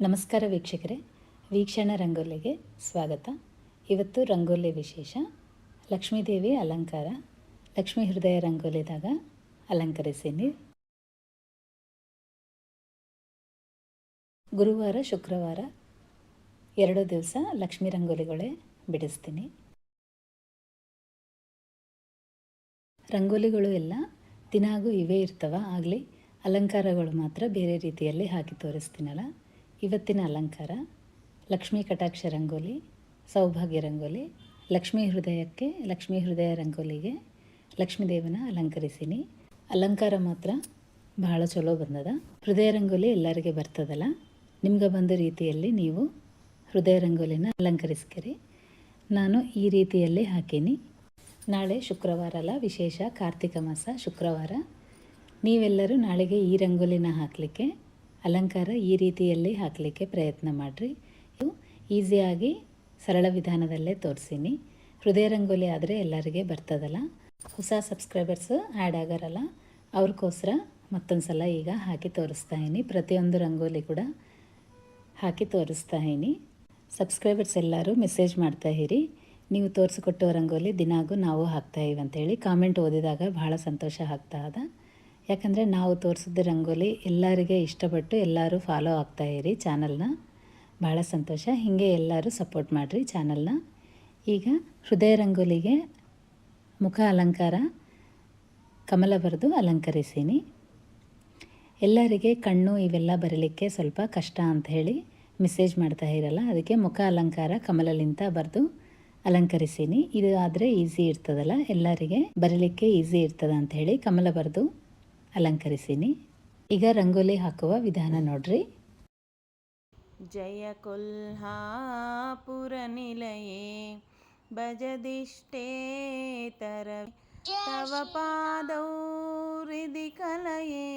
ನಮಸ್ಕಾರ ವೀಕ್ಷಕರೇ, ವೀಕ್ಷಣ ರಂಗೋಲಿಗೆ ಸ್ವಾಗತ. ಇವತ್ತು ರಂಗೋಲಿ ವಿಶೇಷ, ಲಕ್ಷ್ಮೀದೇವಿ ಅಲಂಕಾರ, ಲಕ್ಷ್ಮೀ ಹೃದಯ ರಂಗೋಲಿದಾಗ ಅಲಂಕರಿಸೀನಿ. ಗುರುವಾರ, ಶುಕ್ರವಾರ, ಎರಡು ದಿವಸ ಲಕ್ಷ್ಮೀ ರಂಗೋಲಿಗಳೇ ಬಿಡಿಸ್ತೀನಿ. ರಂಗೋಲಿಗಳು ಎಲ್ಲ ದಿನಾಗೂ ಇವೇ ಇರ್ತವ, ಆಗಲಿ ಅಲಂಕಾರಗಳು ಮಾತ್ರ ಬೇರೆ ರೀತಿಯಲ್ಲಿ ಹಾಕಿ ತೋರಿಸ್ತೀನಲ್ಲ. ಇವತ್ತಿನ ಅಲಂಕಾರ, ಲಕ್ಷ್ಮೀ ಕಟಾಕ್ಷ ರಂಗೋಲಿ, ಸೌಭಾಗ್ಯ ರಂಗೋಲಿ, ಲಕ್ಷ್ಮೀ ಹೃದಯಕ್ಕೆ, ಲಕ್ಷ್ಮೀ ಹೃದಯ ರಂಗೋಲಿಗೆ ಲಕ್ಷ್ಮೀದೇವನ ಅಲಂಕರಿಸೀನಿ. ಅಲಂಕಾರ ಮಾತ್ರ ಬಹಳ ಚಲೋ ಬಂದದ. ಹೃದಯ ರಂಗೋಲಿ ಎಲ್ಲರಿಗೆ ಬರ್ತದಲ್ಲ, ನಿಮ್ಗೆ ಬಂದ ರೀತಿಯಲ್ಲಿ ನೀವು ಹೃದಯ ರಂಗೋಲಿನ ಅಲಂಕರಿಸ್ಕರಿ. ನಾನು ಈ ರೀತಿಯಲ್ಲಿ ಹಾಕೀನಿ. ನಾಳೆ ಶುಕ್ರವಾರ ಅಲ್ಲ, ವಿಶೇಷ ಕಾರ್ತಿಕ ಮಾಸ ಶುಕ್ರವಾರ. ನೀವೆಲ್ಲರೂ ನಾಳೆಗೆ ಈ ರಂಗೋಲಿನ ಹಾಕಲಿಕ್ಕೆ ಅಲಂಕಾರ ಈ ರೀತಿಯಲ್ಲಿ ಹಾಕಲಿಕ್ಕೆ ಪ್ರಯತ್ನ ಮಾಡಿರಿ. ಇದು ಈಸಿಯಾಗಿ ಸರಳ ವಿಧಾನದಲ್ಲೇ ತೋರಿಸಿನಿ. ಹೃದಯ ರಂಗೋಲಿ ಆದರೆ ಎಲ್ಲರಿಗೆ ಬರ್ತದಲ್ಲ. ಹೊಸ ಸಬ್ಸ್ಕ್ರೈಬರ್ಸ್ ಆ್ಯಡ್ ಆಗಾರಲ್ಲ. ಅವ್ರಿಗೋಸ್ಕರ ಮತ್ತೊಂದು ಸಲ ಈಗ ಹಾಕಿ ತೋರಿಸ್ತಾ ಇದ್ದೀನಿ ಪ್ರತಿಯೊಂದು ರಂಗೋಲಿ ಕೂಡ ಹಾಕಿ ತೋರಿಸ್ತಾ ಇದ್ದೀನಿ ಸಬ್ಸ್ಕ್ರೈಬರ್ಸ್ ಎಲ್ಲರೂ ಮೆಸೇಜ್ ಮಾಡ್ತಾ ಇರಿ. ನೀವು ತೋರಿಸಿಕೊಟ್ಟೋ ರಂಗೋಲಿ ದಿನಾಗೂ ನಾವು ಹಾಕ್ತಾ ಇವಿ ಅಂತೇಳಿ ಕಾಮೆಂಟ್ ಓದಿದಾಗ ಭಾಳ ಸಂತೋಷ ಆಗ್ತಾ ಅದ. ಯಾಕಂದರೆ ನಾವು ತೋರಿಸಿದ ರಂಗೋಲಿ ಎಲ್ಲರಿಗೆ ಇಷ್ಟಪಟ್ಟು ಎಲ್ಲರೂ ಫಾಲೋ ಆಗ್ತಾ ಇರಿ ಚಾನಲ್ನ ಭಾಳ ಸಂತೋಷ. ಹೀಗೆ ಎಲ್ಲರೂ ಸಪೋರ್ಟ್ ಮಾಡಿರಿ ಚಾನಲ್ನ ಈಗ ಹೃದಯ ರಂಗೋಲಿಗೆ ಮುಖ ಅಲಂಕಾರ, ಕಮಲ ಬರೆದು ಅಲಂಕರಿಸೀನಿ. ಎಲ್ಲರಿಗೆ ಕಣ್ಣು ಇವೆಲ್ಲ ಬರಲಿಕ್ಕೆ ಸ್ವಲ್ಪ ಕಷ್ಟ ಅಂತ ಹೇಳಿ ಮೆಸೇಜ್ ಮಾಡ್ತಾ ಇರಲ್ಲ, ಅದಕ್ಕೆ ಮುಖ ಅಲಂಕಾರ, ಕಮಲಲಿಂತ ಬರೆದು ಅಲಂಕರಿಸೀನಿ. ಇದು ಆದರೆ ಈಸಿ ಇರ್ತದಲ್ಲ, ಎಲ್ಲರಿಗೆ ಬರಲಿಕ್ಕೆ ಈಸಿ ಇರ್ತದ ಅಂತ ಹೇಳಿ ಕಮಲ ಬರೆದು ಅಲಂಕರಿಸೀನಿ ಈಗ ರಂಗೋಲಿ ಹಾಕುವ ವಿಧಾನ ನೋಡ್ರಿ जय कोल्हापुरनिलये भजदिष्टेतर तव पादौ हृदि कलये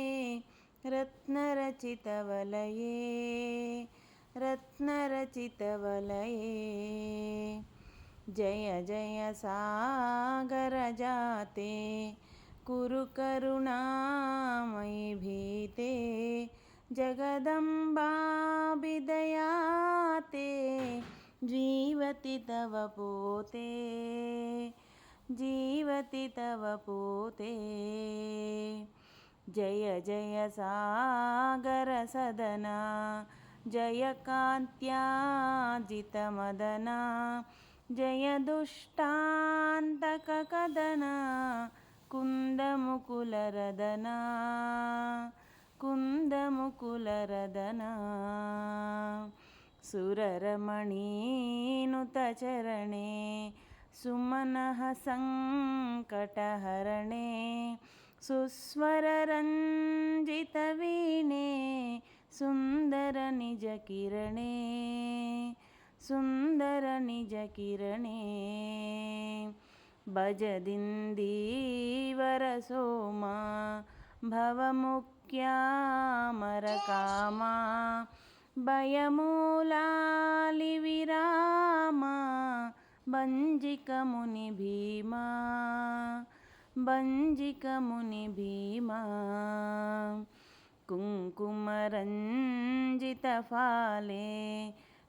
रत्नरचितवलये रत्नरचितवलये जय जय सागरजाते कुरु करुणामयि भीते जगदम्बाभिदयाते जीवति तव पोते जीवति तव पोते जय जय सागरसदना जय कान्त्याजितमदना जय दुष्टान्तककदना कुन्दमुकुलरदना कुन्दमुकुलरदना सुररमणीनुतचरणे सुमनः सङ्कटहरणे सुस्वररञ्जितवीणे सुन्दरनिजकिरणे सुन्दरनिजकिरणे भजदिन्दीवरसोमा भवमुख्यामरकामा भयमूलालिविरामा भञ्जिकमुनिभीमा भञ्जिकमुनिभीमा कुङ्कुमरञ्जितफाले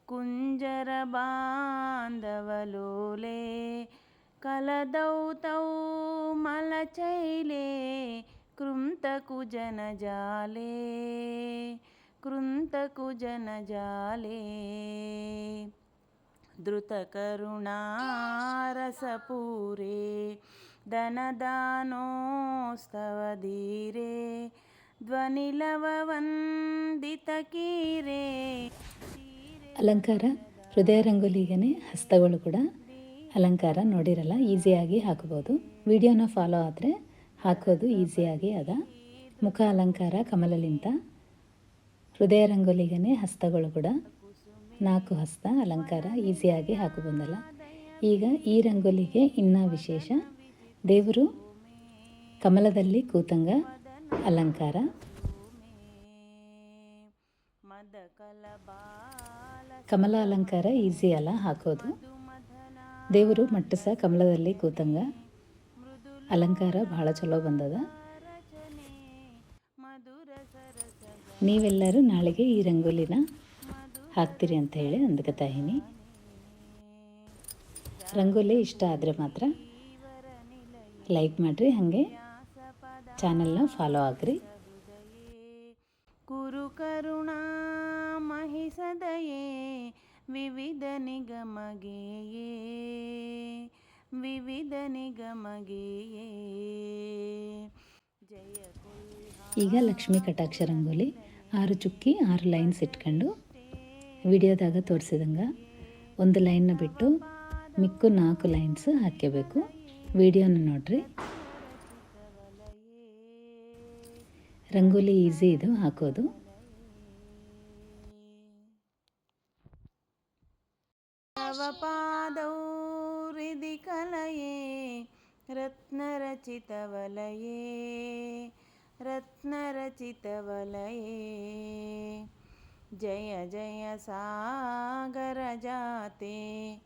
कुञ्जरबान्धवलोले कलदौ तौ मलचैले कृन्तकुजनजाले कृन्तकुजनजाले धृतकरुणारसपूरे धनदानोस्तवधीरे ಧ್ವನಿಲವವಂದಿತಕೀರೆ ಅಲಂಕಾರ ಹೃದಯ ರಂಗೋಲಿಗೆ ಹಸ್ತಗಳು ಕೂಡ ಅಲಂಕಾರ ನೋಡಿರಲ್ಲ, ಈಸಿಯಾಗಿ ಹಾಕ್ಬೋದು ವಿಡಿಯೋನ ಫಾಲೋ ಆದರೆ ಹಾಕೋದು ಈಸಿಯಾಗಿ ಅದ. ಮುಖ ಅಲಂಕಾರ, ಕಮಲಲಿಂತ, ಹೃದಯ ರಂಗೋಲಿಗೇ ಹಸ್ತಗಳು ಕೂಡ. ನಾಲ್ಕು ಹಸ್ತ ಅಲಂಕಾರ ಈಸಿಯಾಗಿ ಹಾಕು ಬಂದಲ್ಲ ಈಗ ಈ ರಂಗೋಲಿಗೆ ಇನ್ನೂ ವಿಶೇಷ, ದೇವರು ಕಮಲದಲ್ಲಿ ಕೂತಂಗ ಅಲಂಕಾರ. ಕಮಲ ಅಲಂಕಾರ ಈಸಿ ಅಲ್ಲ, ಹಾಕೋದು. ದೇವರು ಮಟ್ಟಸ ಕಮಲದಲ್ಲಿ ಕೂತಂಗ. ಅಲಂಕಾರ ಭಾಳ ಚಲೋ ಬಂದದ. ನೀವೆಲ್ಲರೂ ನಾಳೆಗೆ ಈ ರಂಗೋಲಿನ ಹಾಕ್ತೀರಿ ಅಂತ ಹೇಳಿ ಅಂದ್ಕೊತಾ ಇದ್ದೀನಿ ರಂಗೋಲಿ ಇಷ್ಟ ಆದರೆ ಮಾತ್ರ ಲೈಕ್ ಮಾಡಿರಿ, ಹಾಗೆ ಚಾನಲ್ನ ಫಾಲೋ ಆಗಿರಿ. ಕುರು ಕರುಣಾ ಮಹಿಸದಯೇ ವಿವಿಧ ನಿಗಮಗೆಯೇ ವಿವಿಧ ನಿಗಮಗೆಯೇ. ಈಗ ಲಕ್ಷ್ಮೀ ಕಟಾಕ್ಷ ರಂಗೋಲಿ ಆರು ಚುಕ್ಕಿ ಆರು ಲೈನ್ಸ್ ಇಟ್ಕೊಂಡು ವಿಡಿಯೋದಾಗ ತೋರಿಸಿದಂಗೆ ಒಂದು ಲೈನ್ನ ಬಿಟ್ಟು ಮಿಕ್ಕು ನಾಲ್ಕು ಲೈನ್ಸ್ ಹಾಕಬೇಕು ವಿಡಿಯೋನ ನೋಡ್ರಿ. ರಂಗೋಲಿ ಈಸಿ ಇದು ಹಾಕೋದು. तव रत्नरचितवलये रत्नरचितवलये। जय जय सागरजाते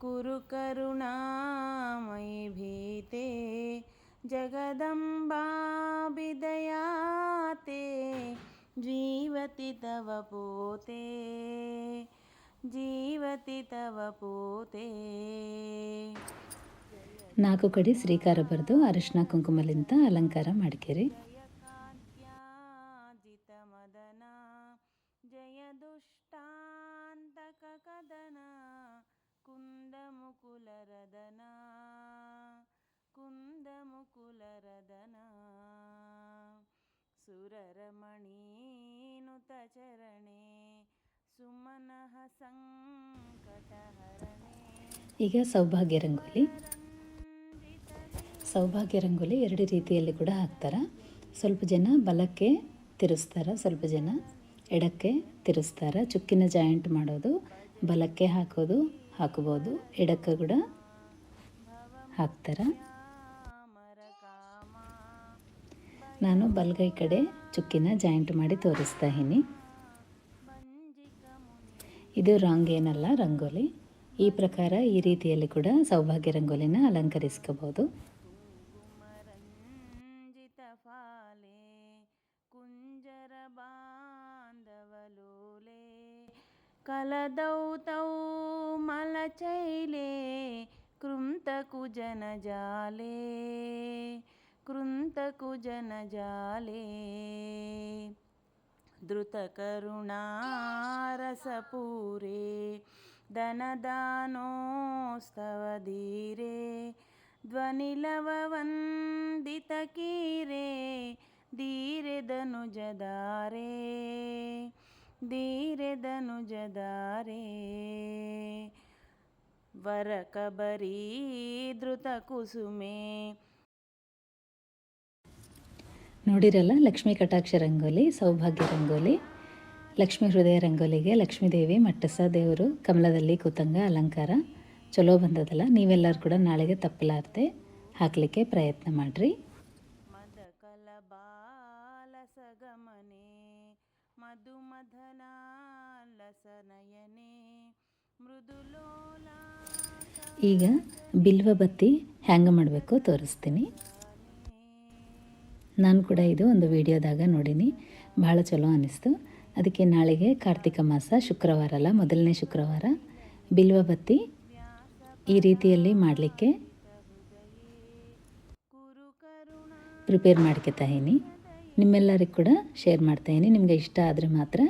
कुरुकरुणामयि भीते। जगदम्बाभिदयाते जीवति तव पोते। जीवति तव पोते। ನಾಲ್ಕು ಕಡೆ ಶ್ರೀಕಾರ ಬರೆದು ಅರಿಶಿನ ಕುಂಕುಮಲಿಂತ ಅಲಂಕಾರ ಮಾಡ್ಕೇರಿ. ಜಯ ದುಷ್ಟಾಂತಕ ಕದನ ಕುಂದ ಮುಕುಲರದನ ಕುಂದ ಮುಕುಲರದನ ಸುರರಮಣೀನುತ ಚರಣೆ ಸುಮನಃ ಸಂಕಟಹರಣೆ ಈಗ ಸೌಭಾಗ್ಯ ರಂಗೋಲಿ. ಸೌಭಾಗ್ಯ ರಂಗೋಲಿ ಎರಡು ರೀತಿಯಲ್ಲಿ ಕೂಡ ಹಾಕ್ತಾರೆ. ಸ್ವಲ್ಪ ಜನ ಬಲಕ್ಕೆ ತಿರುಸ್ತಾರೆ, ಸ್ವಲ್ಪ ಜನ ಎಡಕ್ಕೆ ತಿರುಸ್ತಾರೆ. ಚುಕ್ಕಿನ ಜಾಯಿಂಟ್ ಮಾಡೋದು, ಬಲಕ್ಕೆ ಹಾಕೋದು ಹಾಕ್ಬೋದು ಎಡಕ್ಕೆ ಕೂಡ ಹಾಕ್ತಾರೆ. ನಾನು ಬಲಗೈ ಕಡೆ ಚುಕ್ಕಿನ ಜಾಯಿಂಟ್ ಮಾಡಿ ತೋರಿಸ್ತಾ ಇದ್ದೀನಿ. ಇದು ರಾಂಗ್ ಏನಲ್ಲ, ರಂಗೋಲಿ. ಈ ಪ್ರಕಾರ ಈ ರೀತಿಯಲ್ಲಿ ಕೂಡ ಸೌಭಾಗ್ಯ ರಂಗೋಲಿನ ಅಲಂಕರಿಸ್ಕೋಬೋದು ददौ तौ मलचैले कृन्तकुजनजाले कृन्तकुजनजाले धृतकरुणारसपूरे धनदानोस्तवधीरे ध्वनिलववन्दितकीरे धीरे धनुजदारे ಧೀರೆದನುಜದಾರೆ. ವರಕಬರೀ ಧೃತಕುಸುಮೆ ನೋಡಿರಲ್ಲ, ಲಕ್ಷ್ಮೀ ಕಟಾಕ್ಷ ರಂಗೋಲಿ, ಸೌಭಾಗ್ಯ ರಂಗೋಲಿ, ಲಕ್ಷ್ಮೀ ಹೃದಯ ರಂಗೋಲಿಗೆ ಲಕ್ಷ್ಮೀದೇವಿ, ಮಟ್ಟಸ ದೇವರು, ಕಮಲದಲ್ಲಿ ಕೂತಂಗ ಅಲಂಕಾರ. ಚಲೋ ಬಂದದಲ್ಲ, ನೀವೆಲ್ಲರೂ ಕೂಡ ನಾಳೆಗೆ ತಪ್ಪಲಾರ್ದೆ ಹಾಕಲಿಕ್ಕೆ ಪ್ರಯತ್ನ ಮಾಡಿರಿ. ಈಗ ಬಿಲ್ವ ಬತ್ತಿ ಹ್ಯಾಂಗ ಮಾಡಬೇಕು ತೋರಿಸ್ತೀನಿ. ನಾನು ಕೂಡ ಇದು ಒಂದು ವಿಡಿಯೋದಾಗ ನೋಡೀನಿ. ಭಾಳ ಚಲೋ ಅನ್ನಿಸ್ತು ಅದಕ್ಕೆ ನಾಳೆಗೆ ಕಾರ್ತಿಕ ಮಾಸ ಶುಕ್ರವಾರ ಅಲ್ಲ, ಮೊದಲನೇ ಶುಕ್ರವಾರ. ಬಿಲ್ವ ಬತ್ತಿ ಈ ರೀತಿಯಲ್ಲಿ ಮಾಡಲಿಕ್ಕೆ ಪ್ರಿಪೇರ್ ಮಾಡ್ಕೊತಾ ಇದ್ದೀನಿ ನಿಮ್ಮೆಲ್ಲರಿಗೂ ಕೂಡ ಶೇರ್ ಮಾಡ್ತಾಯಿನಿ ನಿಮಗೆ ಇಷ್ಟ ಆದರೆ ಮಾತ್ರ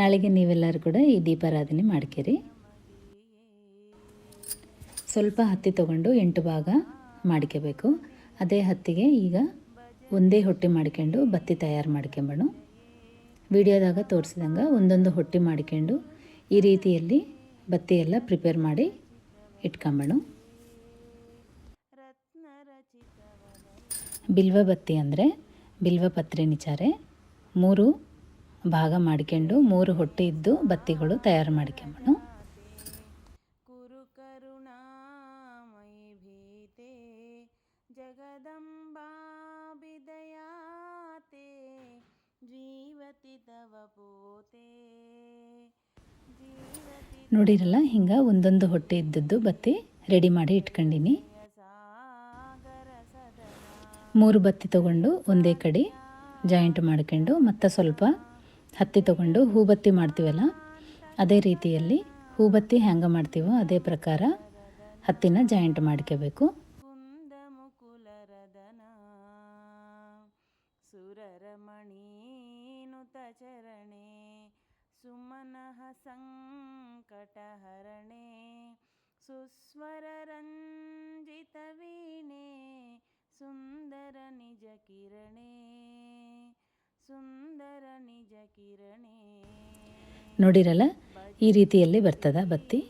ನಾಳೆಗೆ ನೀವೆಲ್ಲರೂ ಕೂಡ ಈ ದೀಪಾರಾಧನೆ ಮಾಡ್ಕೇರಿ. ಸ್ವಲ್ಪ ಹತ್ತಿ ತಗೊಂಡು ಎಂಟು ಭಾಗ ಮಾಡ್ಕೋಬೇಕು. ಅದೇ ಹತ್ತಿಗೆ ಈಗ ಒಂದೇ ಹೊಟ್ಟೆ ಮಾಡ್ಕೊಂಡು ಬತ್ತಿ ತಯಾರು ಮಾಡ್ಕೊಂಬಣು. ವಿಡಿಯೋದಾಗ ತೋರಿಸಿದಂಗೆ ಒಂದೊಂದು ಹೊಟ್ಟೆ ಮಾಡ್ಕೊಂಡು ಈ ರೀತಿಯಲ್ಲಿ ಬತ್ತಿ ಎಲ್ಲ ಪ್ರಿಪೇರ್ ಮಾಡಿ ರತ್ನರಚಿತವಲಯ ಬಿಲ್ವ ಬತ್ತಿ ಅಂದರೆ ಬಿಲ್ವ ಪತ್ರೆ ನಿಚಾರೆ. ಮೂರು ಭಾಗ ಮಾಡ್ಕೊಂಡು ಮೂರು ಹೊಟ್ಟೆ ಇದ್ದು ಬತ್ತಿಗಳು ತಯಾರು ಮಾಡ್ಕೊಂಬಣ ನೋಡಿರಲ್ಲ ಹಿಂಗೆ ಒಂದೊಂದು ಹೊಟ್ಟೆ ಇದ್ದದ್ದು ಬತ್ತಿ ರೆಡಿ ಮಾಡಿ ಇಟ್ಕೊಂಡಿನಿ. ಮೂರು ಬತ್ತಿ ತಗೊಂಡು ಒಂದೇ ಕಡೆ ಜಾಯಿಂಟ್ ಮಾಡ್ಕೊಂಡು ಮತ್ತೆ ಸ್ವಲ್ಪ ಹತ್ತಿ ತಗೊಂಡು ಹೂಬತ್ತಿ ಮಾಡ್ತೀವಲ್ಲ, ಅದೇ ರೀತಿಯಲ್ಲಿ ಹೂಬತ್ತಿ ಹೆಂಗೆ ಮಾಡ್ತೀವೋ ಅದೇ ಪ್ರಕಾರ ಹತ್ತಿನ ಜಾಯಿಂಟ್ ಮಾಡ್ಕೋಬೇಕು ಕುಂದ ಮುಕುಲರದನ ಸುರರಮಣೀನುತ ಚರಣೆ ಸುಮನಃ ಸಂಕಟಹರಣೆ ಸುಸ್ವರ ರಂಜಿತ ವೀಣೆ ಸುಂದರ ನಿಜ ಕಿರಣೆ ಸುಂದರ ನಿಜ ಕಿರಣೆ. ನೋಡಿರಲ್ಲ? ಈ ರೀತಿಯಲ್ಲಿ ಬರ್ತದ ಬತ್ತಿ?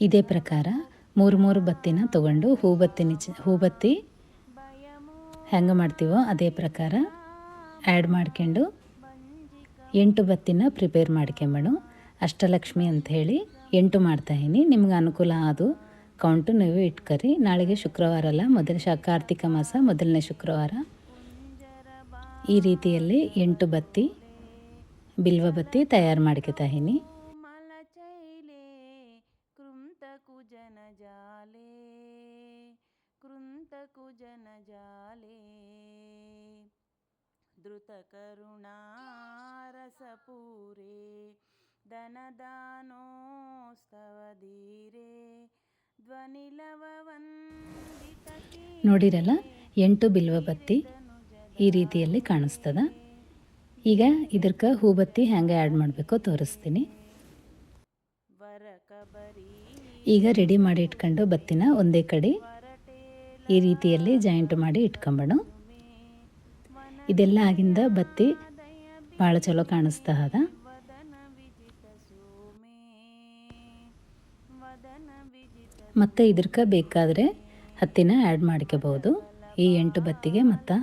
ಇದೇ ಪ್ರಕಾರ ಮೂರು ಮೂರು ಬತ್ತಿನ ತಗೊಂಡು ಹೂಬತ್ತಿ ನಿಚ ಹೂಬತ್ತಿ ಹೆಂಗೆ ಮಾಡ್ತೀವೋ ಅದೇ ಪ್ರಕಾರ ಆ್ಯಡ್ ಮಾಡ್ಕೊಂಡು ಎಂಟು ಬತ್ತಿನ ಪ್ರಿಪೇರ್ ಮಾಡ್ಕೊಂಬೇಡು ಅಷ್ಟಲಕ್ಷ್ಮಿ ಅಂತ ಹೇಳಿ ಎಂಟು ಮಾಡ್ತಾಯಿನಿ ನಿಮ್ಗೆ ಅನುಕೂಲ ಅದು ಕೌಂಟು ನೀವು ಇಟ್ಕರಿ. ನಾಳೆಗೆ ಶುಕ್ರವಾರ ಅಲ್ಲ ಮೊದಲ ಶ ಕಾರ್ತಿಕ ಮಾಸ ಮೊದಲನೇ ಶುಕ್ರವಾರ. ಈ ರೀತಿಯಲ್ಲಿ ಎಂಟು ಬತ್ತಿ ಬಿಲ್ವ ಬತ್ತಿ ತಯಾರು ಮಾಡ್ಕೊತಾಯಿನಿ ಧ್ವನಿಲವ ನೋಡಿರಲ್ಲ ಎಂಟು ಬಿಲ್ವ ಬತ್ತಿ ಈ ರೀತಿಯಲ್ಲಿ ಕಾಣಿಸ್ತದ. ಈಗ ಇದಕ್ಕೆ ಹೂಬತ್ತಿ ಹೆಂಗೆ ಆ್ಯಡ್ ಮಾಡಬೇಕೋ ತೋರಿಸ್ತೀನಿ. ಈಗ ರೆಡಿ ಮಾಡಿ ಇಟ್ಕೊಂಡು ಬತ್ತಿನ ಒಂದೇ ಕಡೆ ಈ ರೀತಿಯಲ್ಲಿ ಜಾಯಿಂಟ್ ಮಾಡಿ ಇಟ್ಕೊಂಬಣ. ಇದೆಲ್ಲ ಆಗಿಂದ ಬತ್ತಿ ಭಾಳ ಚಲೋ ಕಾಣಿಸ್ತಾ ಅದ ಮತ್ತು ಇದಕ್ಕೆ ಬೇಕಾದರೆ ಹತ್ತಿನ ಆ್ಯಡ್ ಮಾಡ್ಕೋಬೋದು. ಈ ಎಂಟು ಬತ್ತಿಗೆ ಮತ್ತು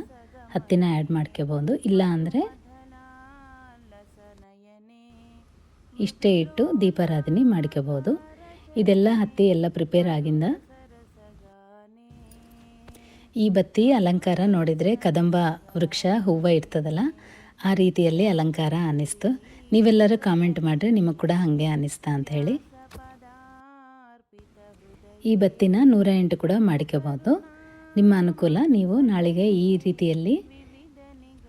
ಹತ್ತಿನ ಆ್ಯಡ್ ಮಾಡ್ಕೋಬೋದು ಇಲ್ಲ ಅಂದರೆ ಇಷ್ಟೇ ಇಟ್ಟು ದೀಪಾರಾಧನೆ ಮಾಡ್ಕೋಬೋದು ಇದೆಲ್ಲ ಹತ್ತಿ ಎಲ್ಲ ಪ್ರಿಪೇರ್ ಆಗಿಂದ ಈ ಬತ್ತಿ ಅಲಂಕಾರ ನೋಡಿದರೆ ಕದಂಬ ವೃಕ್ಷ ಹೂವು ಇರ್ತದಲ್ಲ, ಆ ರೀತಿಯಲ್ಲಿ ಅಲಂಕಾರ ಅನ್ನಿಸ್ತು. ನೀವೆಲ್ಲರೂ ಕಾಮೆಂಟ್ ಮಾಡಿರಿ, ನಿಮಗೆ ಕೂಡ ಹಾಗೆ ಅನ್ನಿಸ್ತಾ ಅಂತ ಹೇಳಿ. ಈ ಬತ್ತಿನ ನೂರ ಎಂಟು ಕೂಡ ಮಾಡ್ಕೋಬೋದು ನಿಮ್ಮ ಅನುಕೂಲ ನೀವು ನಾಳೆಗೆ ಈ ರೀತಿಯಲ್ಲಿ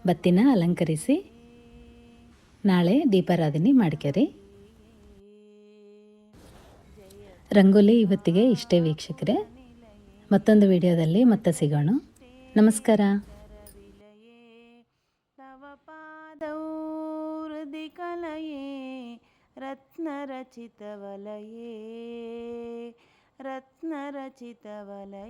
ಬತ್ತಿನ ಅಲಂಕರಿಸಿ ನಾಳೆ ದೀಪಾರಾಧನೆ ಮಾಡ್ಕರಿ. ರಂಗೋಲಿ ಇವತ್ತಿಗೆ ಇಷ್ಟೇ ವೀಕ್ಷಕರೇ. ಮತ್ತೊಂದು ವಿಡಿಯೋದಲ್ಲಿ ಮತ್ತೆ ಸಿಗೋಣ. ನಮಸ್ಕಾರ. ರತ್ನರಚಿತವಲಯೇ ರತ್ನರಚಿತವಲಯೇ